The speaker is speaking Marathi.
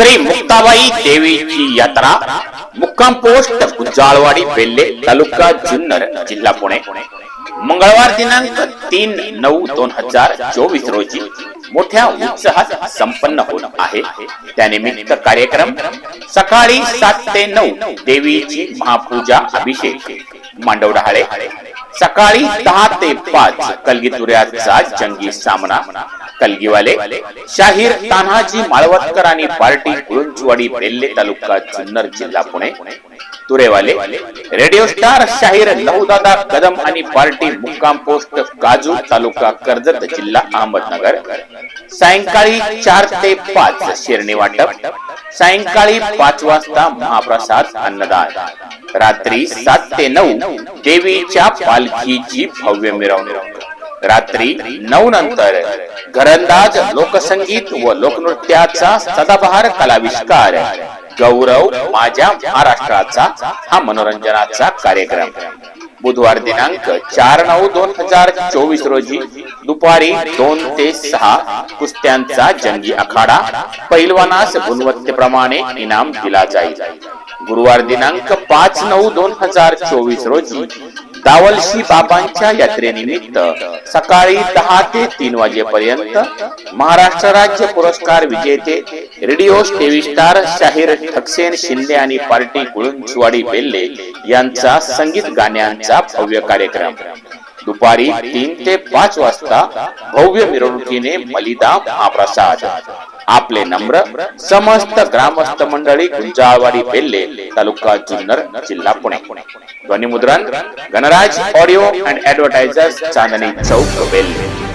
श्री मुक्ताबाई देवीची यात्रा मुक्काम पोस्ट गुजाळवाडी बेल्ले तालुका जुन्नर जिल्हा पुणे. मंगळवार दिनांक तीन नऊ दोन हजार चोवीस रोजी मोठ्या उत्साहात संपन्न होत आहे. त्यानिमित्त कार्यक्रम सकाळी सात ते नऊ देवीची महापूजा अभिषेक मांडवडहाळे सकाळी दहा ते पाच कलगीतुऱ्याचा जंगी सामना. कलगीवाले शाहीर तान्हाजी माळवतकर आणि पार्टी कुळुंचवाडी बेल्ले तालुका जुन्नर जिल्हा पुणे तुरेवाले रेडिओ स्टार शाहीर लहुदादा कदम आणि पार्टी मुक्काम पोस्ट काजू तालुका कर्जत जिल्हा अहमदनगर सायंकाळी चार ते पाच शिरणी वाटप सायंकाळी पाच वाजता महाप्रसाद अन्नदान रात्री सात ते नऊ देवीच्या पालखीची भव्य मिरवणूक. रात्री नऊ नंतर घरंदाज लोकसंगीत व लोकनृत्याचा सदाबहार कलाविष्कार. गौरव माझ्या महाराष्ट्राचा हा मनोरंजनाचा कार्यक्रम. बुधवार दिनांक चार नऊ दोन हजार चोवीस रोजी दुपारी दोन ते सहा कुस्त्यांचा जंगी आखाडा पैलवानास गुणवत्तेप्रमाणे इनाम दिला जाईल. गुरुवार दिनांक पाच नऊ दोन हजार चोवीस रोजी दावलशी बाबांच्या यात्रेनिमित्त सकाळी दहा ते तीन वाजेपर्यंत महाराष्ट्र राज्य पुरस्कार विजेते रेडिओ टीव्ही स्टार शाहीर ठकसेन शिंदे आणि पार्टी कुळुंचवाडी बेल्ले यांचा संगीत गाण्यांचा भव्य कार्यक्रम. दुपारी तीन ते पाच वाजता भव्य मिरवणुकीने मलिदा महाप्रसाद. आपले नम्र समस्त ग्रामस्थ मंडळी गुंजाळवाडी बेल्ले तालुका जुन्नर जिल्हा पुणे. ध्वनिमुद्रण Ganraj audio and advertisers Chandni Chowk Belle